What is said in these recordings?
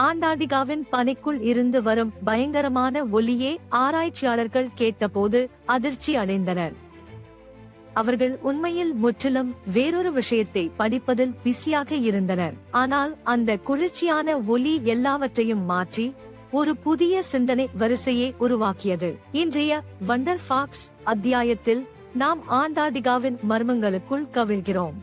ஆண்டார்டிகாவின் பனிக்குள் இருந்து வரும் பயங்கரமான ஒலியே ஆராய்ச்சியாளர்கள் கேட்டபோது அதிர்ச்சி அடைந்தனர். அவர்கள் உண்மையில் முற்றிலும் வேறொரு விஷயத்தை படிப்பதில் பிஸியாக இருந்தனர். ஆனால் அந்த குளிர்ச்சியான ஒலி எல்லாவற்றையும் மாற்றி ஒரு புதிய சிந்தனை வரிசையை உருவாக்கியது. இன்றைய வண்டர் ஃபாக்ஸ் அத்தியாயத்தில் நாம் ஆண்டார்டிகாவின் மர்மங்களுக்குள் கவிழ்கிறோம்.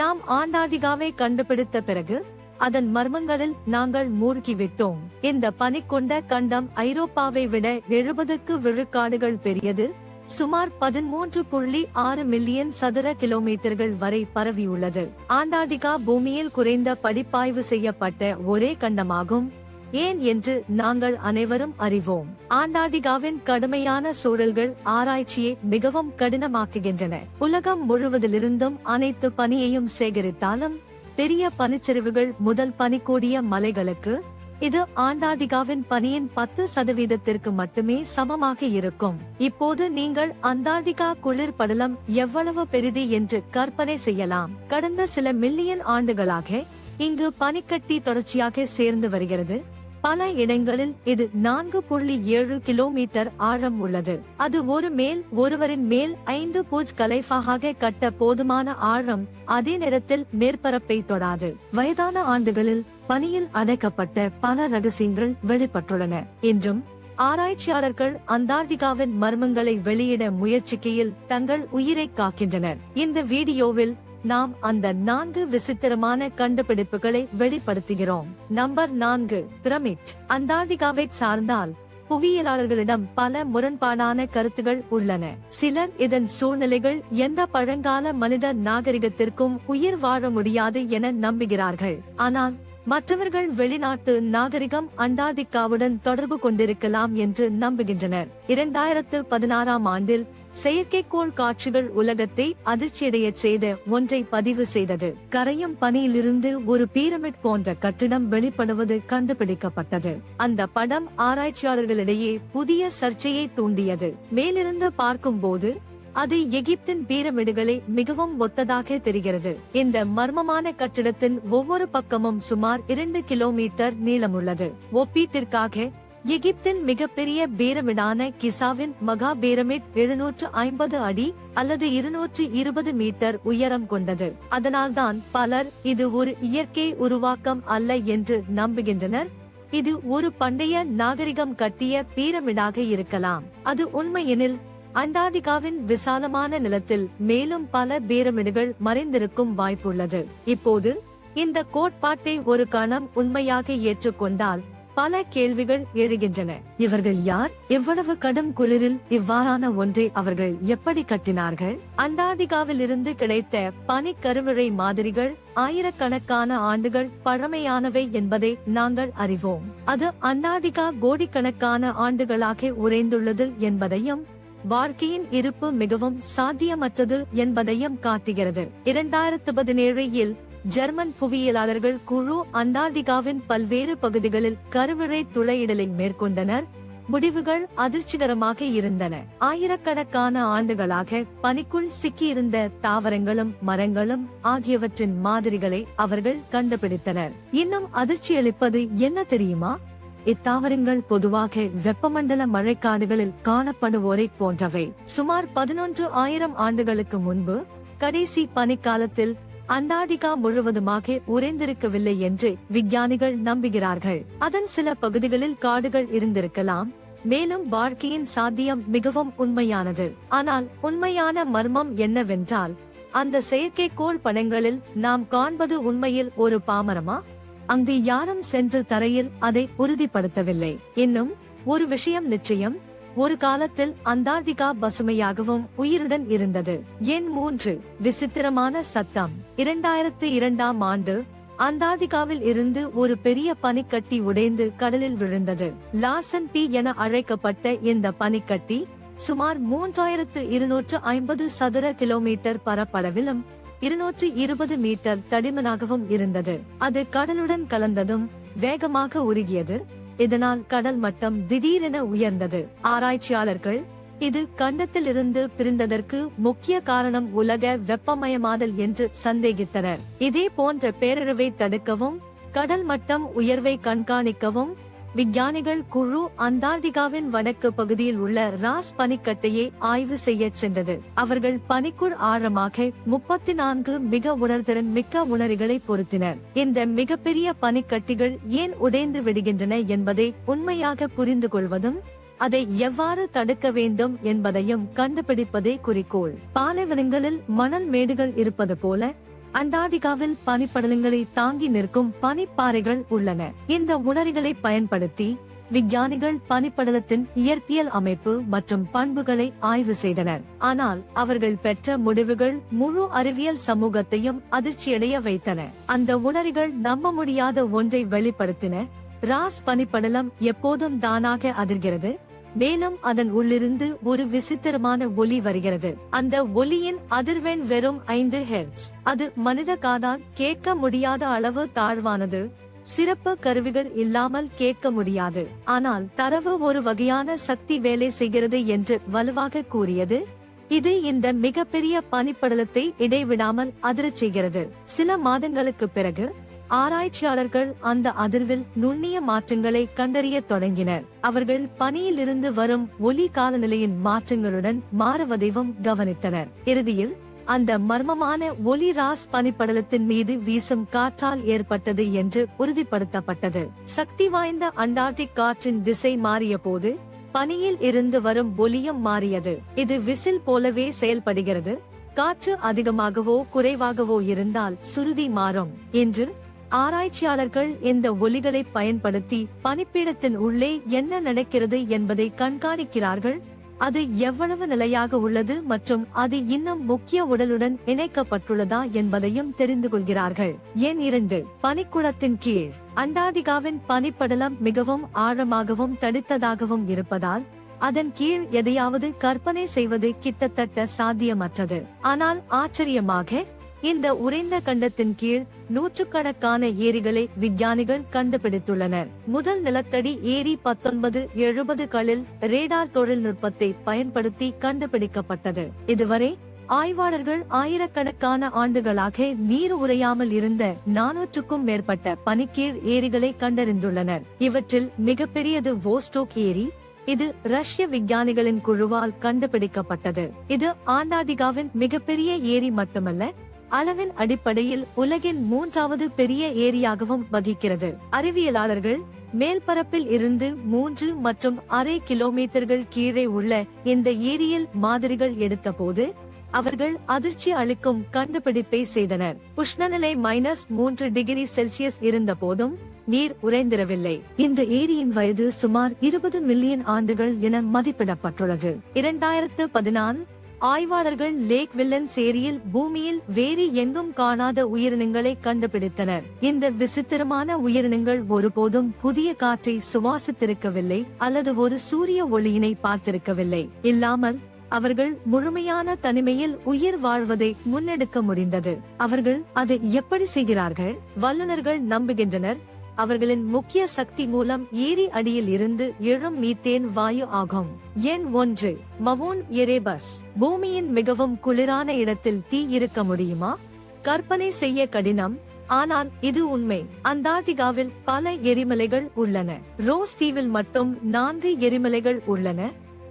நாம் ஆண்டார்டிகாவை கண்டுபிடித்த பிறகு அதன் மர்மங்களில் நாங்கள் மூழ்கிவிட்டோம். இந்த பனி கொண்ட கண்டம் ஐரோப்பாவை விட எழுபதுக்கு விழுக்காடுகள் பெரியது. சுமார் பதிமூன்று புள்ளி ஆறு மில்லியன் சதுர கிலோமீட்டர்கள் வரை பரவியுள்ளது. ஆண்டார்டிகா பூமியில் குறைந்த படிப்பாய்வு செய்யப்பட்ட ஒரே கண்டமாகும். ஏன் என்று நாங்கள் அனைவரும் அறிவோம். ஆண்டார்டிகாவின் கடுமையான சூழல்கள் ஆராய்ச்சியை மிகவும் கடினமாக்குகின்றன. உலகம் முழுவதிலிருந்தும் அனைத்து பனியையும் சேகரித்தாலும் பெரிய பனிச்சரிவுகள் முதல் பனிக்கூடிய மலைகளுக்கு இது ஆண்டார்டிகாவின் பனியின் பத்து சதவீதத்திற்கு மட்டுமே சமமாக இருக்கும். இப்போது நீங்கள் அண்டார்டிகா குளிர் படலம் எவ்வளவு பெரிது என்று கற்பனை செய்யலாம். கடந்த சில மில்லியன் ஆண்டுகளாக இங்கு பனிக்கட்டி தொடர்ச்சியாக சேர்ந்து வருகிறது. பல இடங்களில் இது நான்கு புள்ளி ஏழு கிலோமீட்டர் ஆழம் உள்ளது. அது ஒரு மேல் ஒருவரின் மேல் ஐந்து பூஜ் கலைஃபாக கட்ட போதுமான ஆழம் அதே நேரத்தில் மேற்பரப்பை தொடாது. வயதான ஆண்டுகளில் பனியில் அடைக்கப்பட்ட பல ரகசியங்கள் வெளிப்பட்டுள்ளன. என்றும் ஆராய்ச்சியாளர்கள் அந்தார்டிகாவின் மர்மங்களை வெளியிட முயற்சிக்கையில் தங்கள் உயிரை காக்கின்றனர். இந்த வீடியோவில் நாம் அந்த நான்கு விசித்திரமான கண்டுபிடிப்புகளை வெளிப்படுத்துகிறோம். நம்பர் நான்கு பிரமிட். அண்டார்டிகாவை சார்ந்தால் புவியியலாளர்களிடம் பல முரண்பாடான கருத்துகள் உள்ளன. சிலர் இதன் சூழ்நிலைகள் எந்த பழங்கால மனித நாகரிகத்திற்கும் உயிர் வாழ முடியாது என நம்புகிறார்கள். ஆனால் மற்றவர்கள் வெளிநாட்டு நாகரிகம் அண்டார்டிகாவுடன் தொடர்பு கொண்டிருக்கலாம் என்று நம்புகின்றனர். இரண்டாயிரத்து பதினாறாம் ஆண்டில் செயற்கைக்கோள் காட்சிகள் உலகத்தை அதிர்ச்சியடைய செய்த ஒன்றை பதிவு செய்தது. கரையும் பனியிலிருந்து ஒரு பீரமிட் போன்ற கட்டிடம் வெளிப்படுவது கண்டுபிடிக்கப்பட்டது. அந்த படம் ஆராய்ச்சியாளர்களிடையே புதிய சர்ச்சையை தூண்டியது. மேலிருந்து பார்க்கும்போது அது எகிப்தின் பீரமிடுகளை மிகவும் ஒத்ததாக தெரிகிறது. இந்த மர்மமான கட்டிடத்தின் ஒவ்வொரு பக்கமும் சுமார் இரண்டு கிலோமீட்டர் நீளமுள்ளது. ஒப்பீட்டிற்காக எகிப்தின் மிகப்பெரிய பேரமிடான கிசாவின் மகா பேரமிட் எழுநூற்று ஐம்பது அடி அல்லது இருநூற்று இருபது மீட்டர் உயரம் கொண்டது. அதனால்தான் பலர் இது ஒரு இயற்கை உருவாக்கம் அல்ல என்று நம்புகின்றனர். இது ஒரு பண்டைய நாகரிகம் கட்டிய பீரமிடாக இருக்கலாம். அது உண்மையெனில் அண்டார்டிகாவின் விசாலமான நிலத்தில் மேலும் பல பீரமிடுகள் மறைந்திருக்கும் வாய்ப்புள்ளது. இப்போது இந்த கோட்பாட்டை ஒரு கணம் உண்மையாக ஏற்றுக்கொண்டால் பல கேள்விகள் எழுகின்றன. இவர்கள் யார்? எவ்வளவு கடும் குளிரில் இவ்வாறான ஒன்றை அவர்கள் எப்படி கட்டினார்கள்? அண்டார்டிகாவில் இருந்து கிடைத்த பனிக்கருவிழை மாதிரிகள் ஆயிரக்கணக்கான ஆண்டுகள் பழமையானவை என்பதை நாங்கள் அறிவோம். அது அண்டார்டிகா கோடிக்கணக்கான ஆண்டுகளாக உறைந்துள்ளது என்பதையும் வாழ்க்கையின் இருப்பு மிகவும் சாத்தியமற்றது என்பதையும் காட்டுகிறது. இரண்டாயிரத்து பதினேழில் ஜெர்மன் புவியியலாளர்கள் குழு அண்டார்டிகாவின் பல்வேறு பகுதிகளில் கருவிழை துளையிடலை மேற்கொண்டனர். முடிவுகள் அதிர்ச்சிகரமாக இருந்தன. ஆயிரக்கணக்கான ஆண்டுகளாக பனிக்குள் சிக்கியிருந்த தாவரங்களும் மரங்களும் ஆகியவற்றின் மாதிரிகளை அவர்கள் கண்டுபிடித்தனர். இன்னும் அதிர்ச்சியளிப்பது என்ன தெரியுமா? இத்தாவரங்கள் பொதுவாக வெப்பமண்டல மழைக்காடுகளில் காணப்படுவோரை போன்றவை. சுமார் பதினொன்று ஆயிரம் ஆண்டுகளுக்கு முன்பு கடைசி பனிக்காலத்தில் அண்டார்டிகா முழுவதுமாக உறைந்திருக்கவில்லை என்று விஞ்ஞானிகள் நம்புகிறார்கள். அதன் சில பகுதிகளில் காடுகள் இருந்திருக்கலாம். மேலும் வாழ்க்கையின் சாத்தியம் மிகவும் உண்மையானது. ஆனால் உண்மையான மர்மம் என்னவென்றால் அந்த செயற்கைக்கோள் படங்களில் நாம் காண்பது உண்மையில் ஒரு பாமரமா? அங்கு யாரும் சென்று தரையில் அதை உறுதிப்படுத்தவில்லை. இன்னும் ஒரு விஷயம் நிச்சயம். ஒரு காலத்தில் அண்டார்டிகா பசுமையாகவும் உயிருடன் இருந்தது. எண் மூன்று விசித்திரமான சத்தம். இரண்டாயிரத்து இரண்டாம் ஆண்டு அந்தாதிகாவில் இருந்து ஒரு பெரிய பனிக்கட்டி உடைந்து கடலில் விழுந்தது. லாசன் பி என அழைக்கப்பட்ட இந்த பனிக்கட்டி சுமார் மூன்றாயிரத்து இருநூற்று ஐம்பது சதுர கிலோமீட்டர் பரப்பளவிலும் இருநூற்று இருபது மீட்டர் தடிமனாகவும் இருந்தது. அது கடலுடன் கலந்ததும் வேகமாக உருகியது. இதனால் கடல் மட்டம் திடீரென உயர்ந்தது. ஆராய்ச்சியாளர்கள் இது கண்டத்திலிருந்து பிரிந்ததற்கு முக்கிய காரணம் உலக வெப்பமயமாதல் என்று சந்தேகித்தனர். இதே போன்ற பேரழிவை தடுக்கவும் கடல் மட்டம் உயர்வை கண்காணிக்கவும் விஞ்ஞானிகள் குழு அந்தார்டிகாவின் வடக்கு பகுதியில் உள்ள ராஸ் பனிக்கட்டையை ஆய்வு செய்யச் சென்றது. அவர்கள் பனிக்குள் ஆழமாக முப்பத்தி நான்கு மிக உணர்திறன் மிக்க உணரிகளை பொருத்தினர். இந்த மிகப்பெரிய பனிக்கட்டிகள் ஏன் உடைந்து விடுகின்றன என்பதை உண்மையாக புரிந்து கொள்வதும் அதை எவ்வாறு தடுக்க வேண்டும் என்பதையும் கண்டுபிடிப்பதே குறிக்கோள். பாலைவனங்களில் மணல் மேடுகள் இருப்பது போல அண்டார்டிகாவில் பனிப்படலங்களை தாங்கி நிற்கும் பனிப்பாறைகள் உள்ளன. இந்த உணரிகளை பயன்படுத்தி விஞ்ஞானிகள் பனிப்படலத்தின் இயற்பியல் அமைப்பு மற்றும் பண்புகளை ஆய்வு செய்தனர். ஆனால் அவர்கள் பெற்ற முடிவுகள் முழு அறிவியல் சமூகத்தையும் அதிர்ச்சியடைய வைத்தன. அந்த உணரிகள் நம்ப முடியாத ஒன்றை வெளிப்படுத்தின. ராஸ் பனிப்படலம் எப்போதும் தானாக அதிர்கிறது. மேலும் அதன் உள்ளிருந்து ஒரு விசித்திரமான ஒலி வருகிறது. அந்த ஒலியின் அதிர்வெண் வெறும் ஐந்து ஹெர்ட்ஸ் அது மனித காதால் கேட்க முடியாத அளவு தாழ்வானது. சிறப்பு கருவிகள் இல்லாமல் கேட்க முடியாது. ஆனால் தரவு ஒரு வகையான சக்தி வேலை செய்கிறது என்று வலுவாக கூறியது. இது இந்த மிகப்பெரிய பனிப்படலத்தை இடைவிடாமல் அதிரச் செய்கிறது. சில மாதங்களுக்கு பிறகு ஆராய்ச்சியாளர்கள் அந்த அதிர்வில் நுண்ணிய மாற்றங்களை கண்டறிய தொடங்கினர். அவர்கள் பனியிலிருந்து வரும் ஒலி காலநிலையின் மாற்றங்களுடன் மாறுவதையும் கவனித்தனர். இறுதியில் அந்த மர்மமான ஒலி ராஸ் பனிப்படலத்தின் மீது வீசும் காற்றால் ஏற்பட்டது என்று உறுதிப்படுத்தப்பட்டது. சக்தி வாய்ந்த அண்டார்டிக் காற்றின் திசை மாறிய போது பனியில் இருந்து வரும் ஒலியும் மாறியது. இது விசில் போலவே செயல்படுகிறது. காற்று அதிகமாகவோ குறைவாகவோ இருந்தால் சுருதி மாறும் என்று ஆராய்ச்சியாளர்கள் இந்த ஒலிகளை பயன்படுத்தி பனிப்பீடத்தின் உள்ளே என்ன நடக்கிறது என்பதை கண்காணிக்கிறார்கள். அது எவ்வளவு நிலையாக உள்ளது மற்றும் அது இன்னும் முக்கிய உடலுடன் இணைக்கப்பட்டுள்ளதா என்பதையும் தெரிந்து கொள்கிறார்கள். எண் இரண்டு? பனிக்குளத்தின் கீழ். அண்டார்டிகாவின் பனிப்படலம் மிகவும் ஆழமாகவும் தடித்ததாகவும் இருப்பதால் அதன் கீழ் எதையாவது கற்பனை செய்வது கிட்டத்தட்ட சாத்தியமற்றது. ஆனால் ஆச்சரியமாக இந்த உறைந்த கண்டத்தின் கீழ் நூற்றுக்கணக்கான ஏரிகளை விஞ்ஞானிகள் கண்டுபிடித்துள்ளனர். முதல் நிலத்தடி ஏரி பத்தொன்பது எழுபதுகளில் ரேடார் தொழில்நுட்பத்தை பயன்படுத்தி கண்டுபிடிக்கப்பட்டது. இதுவரை ஆய்வாளர்கள் ஆயிரக்கணக்கான ஆண்டுகளாக நீர் உறையாமல் இருந்த நானூற்றுக்கும் மேற்பட்ட பனிக்கீழ் ஏரிகளை கண்டறிந்துள்ளனர். இவற்றில் மிகப்பெரியது வோஸ்டோக் ஏரி இது ரஷ்ய விஞ்ஞானிகளின் குழுவால் கண்டுபிடிக்கப்பட்டது. இது ஆண்டாடிகாவின் மிகப்பெரிய ஏரி மட்டுமல்ல அளவின் அடிப்படையில் உலகின் மூன்றாவது பெரிய ஏரியாகவும் வகிக்கிறது. அறிவியலாளர்கள் மேல்பரப்பில் இருந்து மூன்று மற்றும் அரை கிலோமீட்டர்கள் கீழே உள்ள இந்த ஏரியில் மாதிரிகள் எடுத்தபோது அவர்கள் அதிர்ச்சி அளிக்கும் கண்டுபிடிப்பை செய்தனர். உஷ்ணநிலை மைனஸ் மூன்று டிகிரி செல்சியஸ் இருந்த போதும் நீர் உறைந்திரவில்லை இந்த ஏரியின் வயது சுமார் இருபது மில்லியன் ஆண்டுகள் என மதிப்பிடப்பட்டுள்ளது. இரண்டாயிரத்து பதினான்கு ஆய்வாளர்கள் லேக் வில்லன் சேரியில் பூமியில் வேறு எங்கும் காணாத உயிரினங்களை கண்டுபிடித்தனர். இந்த விசித்திரமான உயிரினங்கள் ஒருபோதும் புதிய காற்றை சுவாசித்திருக்கவில்லை அல்லது ஒரு சூரிய ஒளியினை பார்த்திருக்கவில்லை. இல்லாமல் அவர்கள் முழுமையான தனிமையில் உயிர் வாழ்வதை முன்னெடுக்க முடிந்தது. அவர்கள் அதை எப்படி செய்கிறார்கள்? வல்லுநர்கள் நம்புகின்றனர். அவர்களின் முக்கிய சக்தி மூலம் ஏரி அடியில் இருந்து எழும் மீத்தேன் வாயு ஆகும். எண் ஒன்று மவோன் எரேபஸ் பூமியின் மிகவும் குளிரான இடத்தில் தீ இருக்க முடியுமா? கற்பனை செய்ய கடினம் ஆனால் இது உண்மை. அந்தார்டிகாவில் பல எரிமலைகள் உள்ளன. ரோஸ் தீவில் மட்டும் நான்கு எரிமலைகள் உள்ளன.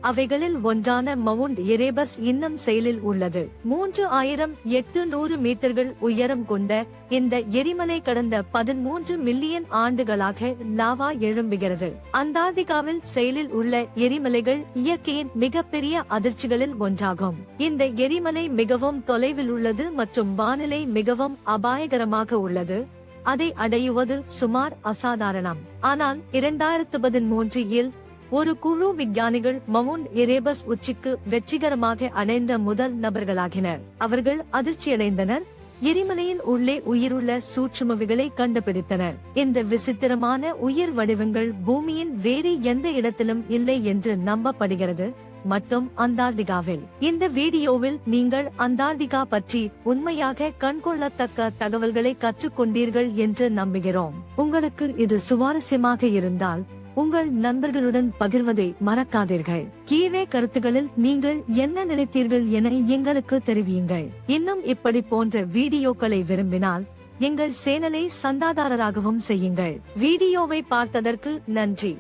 அவைகளில் ஒன்றான மவுண்ட் எரேபஸ் இன்னும் செயலில் உள்ளது. மூன்று ஆயிரம் எட்டு நூறு மீட்டர்கள் உயரம் கொண்ட இந்த எரிமலை கடந்த பதிமூன்று மில்லியன் ஆண்டுகளாக லாவா எழும்புகிறது. அந்தார்டிகாவில் செயலில் உள்ள எரிமலைகள் இயற்கையின் மிகப்பெரிய அதிர்ச்சிகளில் ஒன்றாகும். இந்த எரிமலை மிகவும் தொலைவில் உள்ளது மற்றும் வானிலை மிகவும் அபாயகரமாக உள்ளது. அதை அடையுவது சுமார் அசாதாரணம். ஆனால் இரண்டாயிரத்து பதிமூன்று இல் ஒரு குழு விஞ்ஞானிகள் மவுண்ட் எரேபஸ் உச்சிக்கு வெற்றிகரமாக அடைந்த முதல் நபர்களாகினர். அவர்கள் அதிர்ச்சியடைந்தனர். எரிமலையின் உள்ளே உயிருள்ள சூட்சுமவிகளை கண்டுபிடித்தனர். இந்த விசித்திரமான உயிர் வடிவங்கள் பூமியின் வேறு எந்த இடத்திலும் இல்லை என்று நம்பப்படுகிறது. மற்றும் அந்தார்டிகாவில் இந்த வீடியோவில் நீங்கள் அந்தார்டிகா பற்றி உண்மையாக கண்கொள்ளத்தக்க தகவல்களை கற்றுக்கொண்டீர்கள் என்று நம்புகிறோம். உங்களுக்கு இது சுவாரஸ்யமாக இருந்தால் உங்கள் நண்பர்களுடன் பகிர்வதை மறக்காதீர்கள். கீழே கருத்துகளில் நீங்கள் என்ன நினைத்தீர்கள் என எங்களுக்கு தெரிவியுங்கள். இன்னும் இப்படி போன்ற வீடியோக்களை விரும்பினால் எங்கள் சேனலை சந்தாதாரராகவும் செய்யுங்கள். வீடியோவை பார்த்ததற்கு நன்றி.